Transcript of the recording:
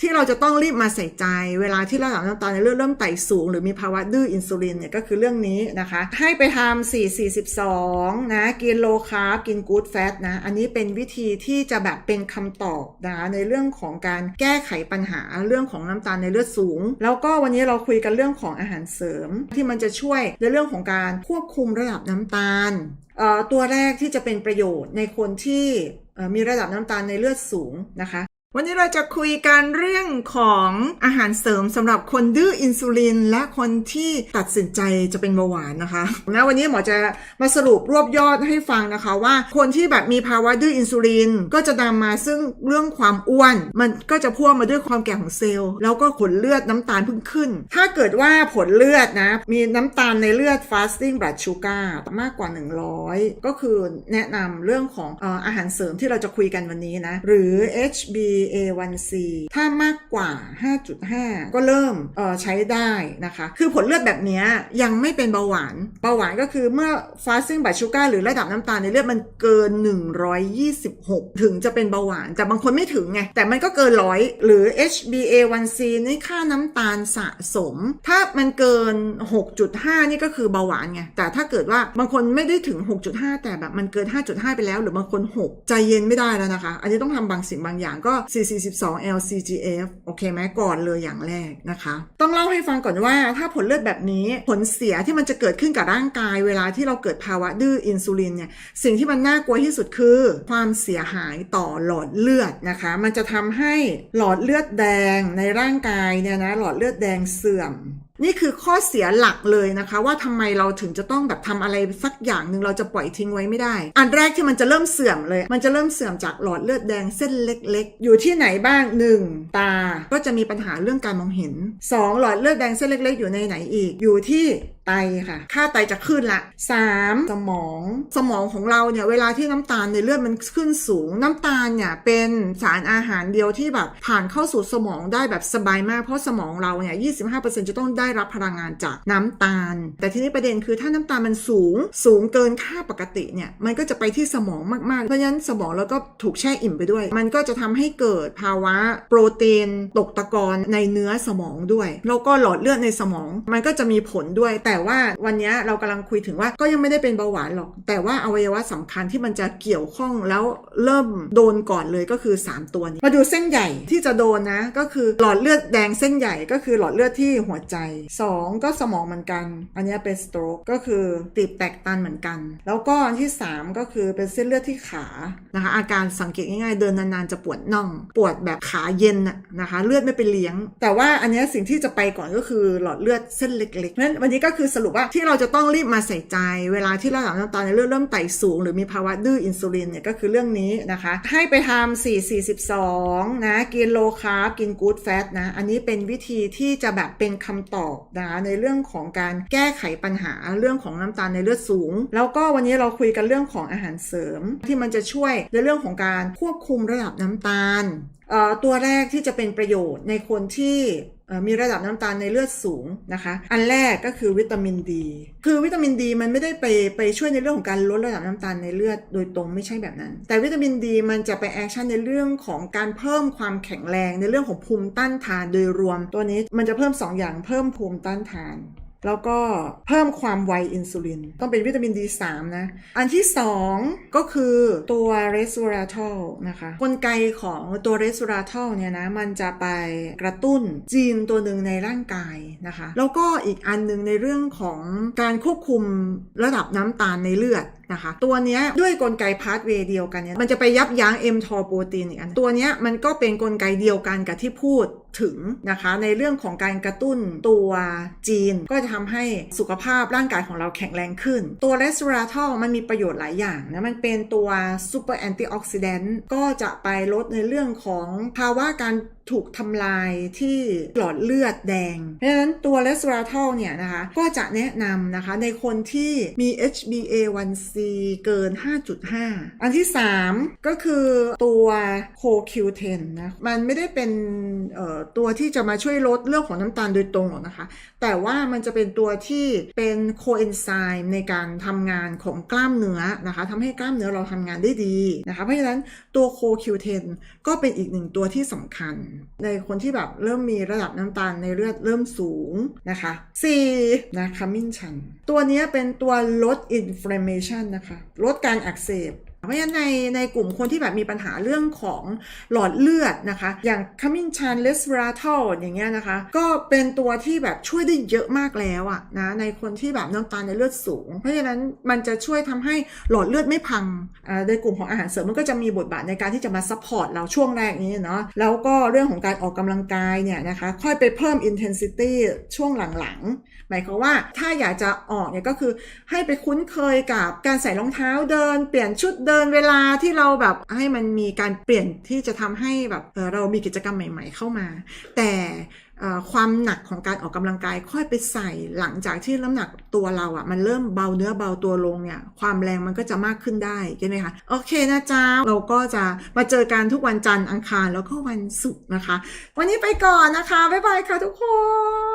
ที่เราจะต้องรีบมาใส่ใจ เวลาที่ระดับน้ำตาลในเลือดเริ่มไต่สูง หรือมีภาวะดื้ออินซูลินเนี่ยก็คือเรื่องนี้นะคะ ให้ไปทำ4 42 นะ กินโลคาร์บกินกู๊ดแฟตนะ อันนี้เป็นวิธีที่จะแบบเป็นคำตอบนะคะในเรื่องของการแก้ไขปัญหาเรื่องของน้ำตาลในเลือดสูง แล้วก็วันนี้เราคุยกันเรื่องของอาหารเสริม ที่มันจะช่วยในเรื่องของการควบคุมระดับน้ำตาลตัวแรกที่จะเป็นประโยชน์ในคนที่มีระดับน้ำตาลในเลือดสูงนะคะ วันนี้เราจะคุยกันเรื่องของอาหารเสริมสำหรับคนดื้ออินซูลิน และคนที่ตัดสินใจจะเป็นเบาหวานนะคะนะวันนี้หมอจะมาสรุปรวบยอดให้ฟังนะคะว่าคนที่แบบมีภาวะดื้ออินซูลิน ก็จะนำมาซึ่งเรื่องความอ้วน มันก็จะพ่วงมาด้วยความแก่ของเซลล์ แล้วก็ผลเลือดน้ำตาลเพิ่งขึ้น ถ้าเกิดว่าผลเลือดนะมีน้ำตาลในเลือด fasting blood sugar มากกว่า 100 ก็คือแนะนำเรื่องของอาหารเสริมที่เราจะคุยกันวันนี้นะหรือ Hb HbA1c ถ้ามากกว่า 5.5 ก็เริ่มใช้ได้นะคะ คือผลเลือดแบบนี้ยังไม่เป็นเบาหวาน เบาหวานก็คือเมื่อ fasting blood sugar หรือระดับน้ำตาลในเลือดมันเกิน 126 ถึงจะเป็นเบาหวาน แต่บางคนไม่ถึงไง แต่มันก็เกินร้อยหรือ HbA1c นี่ค่าน้ำตาลสะสม ถ้ามันเกิน 6.5 นี่ก็คือเบาหวานไง แต่ถ้าเกิดว่าบางคนไม่ได้ถึง 6.5 แต่แบบมันเกิน 5.5 ไปแล้ว หรือบางคน 6 ใจเย็นไม่ได้แล้วนะคะ อันนี้ต้องทำบางสิ่งบางอย่างก็442 LCGF โอเคไหมก่อนเลยอย่างแรกนะคะ ต้องเล่าให้ฟังก่อนว่าถ้าผลเลือดแบบนี้ผลเสียที่มันจะเกิดขึ้นกับร่างกาย เวลาที่เราเกิดภาวะดื้ออินซูลินเนี่ยสิ่งที่มันน่ากลัวที่สุดคือ ความเสียหายต่อหลอดเลือดนะคะ มันจะทำให้หลอดเลือดแดงในร่างกายเนี่ยนะหลอดเลือดแดงเสื่อม นี่คือข้อเสียหลักเลยนะคะ ว่าทำไมเราถึงจะต้องแบบทำอะไรสักอย่างหนึ่งเราจะปล่อยทิ้งไว้ไม่ได้ อันแรกที่มันจะเริ่มเสื่อมเลย มันจะเริ่มเสื่อมจากหลอดเลือดแดงเส้นเล็ก ๆ อยู่ที่ไหนบ้าง 1. ตา ก็จะมีปัญหาเรื่องการมองเห็น 2. หลอดเลือดแดงเส้นเล็ก ๆ อยู่ในไหนอีก อยู่ที่ไตค่ะ ค่าไตจะขึ้นละ 3. สมอง สมองของเราเนี่ยเวลาที่น้ำตาลในเลือดมันขึ้นสูง น้ำตาลเนี่ยเป็นสารอาหารเดียวที่แบบผ่านเข้าสู่สมองได้แบบสบายมาก เพราะสมองเราเนี่ย 25%จะต้องได้รับพลังงานจากน้ำตาล แต่ทีนี้ประเด็นคือถ้าน้ำตาลมันสูง สูงเกินค่าปกติเนี่ย มันก็จะไปที่สมองมากๆ เพราะฉะนั้นสมองเราก็ถูกแช่อิ่มไปด้วย มันก็จะทำให้เกิดภาวะโปรตีนตกตะกอนในเนื้อสมองด้วย แล้วก็หลอดเลือดในสมอง มันก็จะมีผลด้วยแต่แต่ว่าวันนี้เรากำลังคุยถึงว่าก็ยังไม่ได้เป็นเบาหวานหรอก แต่ว่าอวัยวะสำคัญที่มันจะเกี่ยวข้องแล้วเริ่มโดนก่อนเลยก็คือ 3 ตัวนี้ มาดูเส้นใหญ่ที่จะโดนนะก็คือหลอดเลือดแดงเส้นใหญ่ก็คือหลอดเลือดที่หัวใจ 2 ก็สมองเหมือนกัน อันนี้เป็นสโตรกก็คือตีบแตกตันเหมือนกัน แล้วก็อันที่ 3 ก็คือเป็นเส้นเลือดที่ขานะคะ อาการสังเกตง่ายๆ เดินนานๆจะปวดน่อง ปวดแบบขาเย็นนะคะ เลือดไม่ไปเลี้ยง แต่ว่าอันนี้สิ่งที่จะไปก่อนก็คือหลอดเลือดเส้นเล็กๆนั้นวันนี้ก็คือคือสรุปว่าที่เราจะต้องรีบมาใส่ใจ เวลาที่ระดับน้ำตาลในเลือดเริ่มไต่สูง หรือมีภาวะดื้ออินซูลินเนี่ยก็คือเรื่องนี้นะคะ ให้ไปทำ4 42 นะ กินโลคาร์บกินกู๊ดแฟตนะ อันนี้เป็นวิธีที่จะแบบเป็นคำตอบนะคะในเรื่องของการแก้ไขปัญหาเรื่องของน้ำตาลในเลือดสูง แล้วก็วันนี้เราคุยกันเรื่องของอาหารเสริม ที่มันจะช่วยในเรื่องของการควบคุมระดับน้ำตาลตัวแรกที่จะเป็นประโยชน์ในคนที่ มีระดับน้ำตาลในเลือดสูงนะคะ อันแรกก็คือวิตามินดี คือวิตามินดีมันไม่ได้ไปไปช่วยในเรื่องของการลดระดับน้ำตาลในเลือดโดยตรงไม่ใช่แบบนั้น แต่วิตามินดีมันจะไปแอคชั่นในเรื่องของการเพิ่มความแข็งแรงในเรื่องของภูมิต้านทานโดยรวมตัวนี้มันจะเพิ่ม 2 อย่างเพิ่มภูมิต้านทาน แล้วก็เพิ่มความไวอินซูลิน ต้องเป็นวิตามิน D3 นะ อันที่ 2 ก็คือตัวเรสูราทอลนะคะ กลไกของตัวเรสูราทอลเนี่ยนะ มันจะไปกระตุ้นจีนตัวหนึ่งในร่างกายนะคะ แล้วก็อีกอันหนึ่งในเรื่องของการควบคุมระดับน้ำตาลในเลือด นะคะ ตัวเนี้ยด้วยกลไกพาสเวย์เดียวกันเนี่ยมันจะไปยับยั้ง mTOR โปรตีนอีกอันตัวเนี้ยมันก็เป็นกลไกเดียวกันกับที่พูดถึงนะคะในเรื่องของการกระตุ้นตัวจีน ก็จะทำให้สุขภาพร่างกายของเราแข็งแรงขึ้น ตัวเรสเวอราทอลมันมีประโยชน์หลายอย่างนะมันเป็นตัวซูเปอร์แอนตี้ออกซิแดนต์ก็จะไปลดในเรื่องของภาวะการถูกทำลายที่หลอดเลือดแดง เพราะฉะนั้นตัวเลสเวอราทอลเนี่ยนะคะ ก็จะแนะนำนะคะในคนที่มี HbA1c เกิน 5.5 อันที่ 3 ก็คือตัว CoQ10 นะ มันไม่ได้เป็นตัวที่จะมาช่วยลดเรื่องของน้ำตาลโดยตรงหรอกนะคะ แต่ว่ามันจะเป็นตัวที่เป็นโคเอนไซม์ในการทำงานของกล้ามเนื้อนะคะทำให้กล้ามเนื้อเราทำงานได้ดีนะคะ เพราะฉะนั้นตัว CoQ10 ก็เป็นอีกหนึ่งตัวที่สำคัญในคนที่แบบเริ่มมีระดับน้ำตาลในเลือดเริ่มสูงนะคะ 4. นะขมิ้นชัน ตัวนี้เป็นตัวลดอินฟลามเมชันนะคะ ลดการอักเสบ เพราะฉะนั้นในในกลุ่มคนที่แบบมีปัญหาเรื่องของหลอดเลือดนะคะ อย่างขมิ้นชันเลสเวราทอลอย่างเงี้ยนะคะ ก็เป็นตัวที่แบบช่วยได้เยอะมากแล้วอะนะในคนที่แบบน้ำตาลในเลือดสูง เพราะฉะนั้นมันจะช่วยทำให้หลอดเลือดไม่พังในกลุ่มของอาหารเสริมมันก็จะมีบทบาทในการที่จะมาซัพพอร์ตเราช่วงแรกนี้เนาะแล้วก็เรื่องของการออกกำลังกายเนี่ยนะคะค่อยไปเพิ่ม intensity ช่วงหลังๆ หมายความว่าถ้าอยากจะออกเนี่ยก็คือให้ไปคุ้นเคยกับการใส่รองเท้าเดิน เปลี่ยนชุดเดินเวลาที่เราแบบให้มันมีการเปลี่ยนที่จะทำให้แบบเเรามีกิจกรรมใหม่ ๆ เข้ามา แต่ความหนักของการออกกำลังกายค่อยไปใส่หลังจากที่น้ำหนักตัวเราอะ่ะมันเริ่มเบาเนื้อเบาตัวลงเนี่ยความแรงมันก็จะมากขึ้นได้ใช่ไหมคะโอเคนะจ๊ะเราก็จะมาเจอกันทุกวันจันทร์อังคารแล้วก็วันศุกร์นะคะ วันนี้ไปก่อนนะคะบ๊ายบายค่ะทุกคน